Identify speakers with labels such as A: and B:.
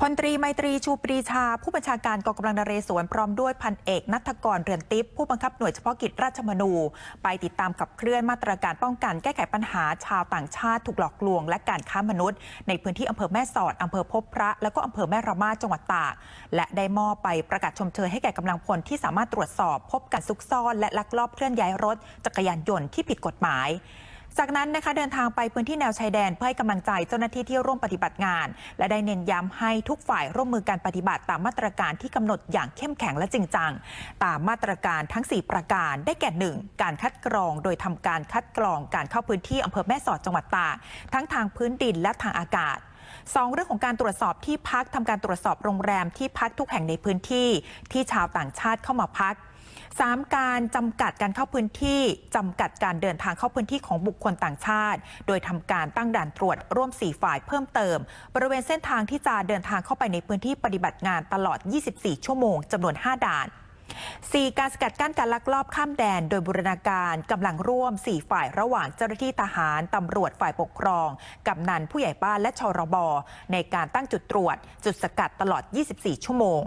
A: พลตรีไมตรีชูปรีชา ผู้บัญชาการกองกำลังนเรศวรพร้อมด้วยพันเอกนัทกรเรือนติปผู้บังคับหน่วยเฉพาะกิจราชมนู ไปติดตามขับเคลื่อนมาตรการป้องกันแก้ไขปัญหาชาวต่างชาติถูกหลอกลวง และการค้ามนุษย์ ในพื้นที่อำเภอแม่สอดอำเภอพบพระ แล้วก็อำเภอแม่ระมาจังหวัดตากและได้มอบไปประกาศชมเชยให้แก่กำลังพลที่สามารถตรวจสอบ พบการซุกซ่อน และลักลอบเคลื่อนย้ายรถจักรยานยนต์ที่ผิดกฎหมาย จากนั้นนะคะเดินทางไปพื้นที่แนวชายแดนเพื่อให้กำลังใจเจ้าหน้าที่ที่ร่วมปฏิบัติงาน และได้เน้นย้ำให้ทุกฝ่ายร่วมมือการปฏิบัติตามมาตรการที่กำหนดอย่างเข้มแข็งและจริงจัง ตามมาตรการทั้ง 4 ประการ ได้แก่ 1. การคัดกรอง โดยทำการคัดกรองการเข้าพื้นที่อำเภอแม่สอดจังหวัดตากทั้งทางพื้นดินและทางอากาศ องเรื่องของการตรวจสอบที่พักทำการตรวจสอบโรงแรมที่พักทุกแห่งในพื้นที่ที่ชาวต่างชาติเข้ามาพัก 3. การจำกัดการเข้าพื้นที่จำกัดการเดินทางเข้าพื้นที่ของบุคคลต่างชาติ โดยทำการตั้งด่านตรวจร่วม 4 ฝ่ายเพิ่มเติม บริเวณเส้นทางที่จะเดินทางเข้าไปในพื้นที่ปฏิบัติงานตลอด 24 ชั่วโมงจำนวน 5 ด่าน 4. การสกัดกั้นการลักลอบข้ามแดน โดยบูรณาการกำลังร่วม 4 ฝ่ายระหว่างเจ้าหน้าที่ทหารตำรวจฝ่ายปกครองกำนันผู้ใหญ่บ้านและชรบในการตั้งจุดตรวจ จุดสกัดตลอด 24 ชั่วโมง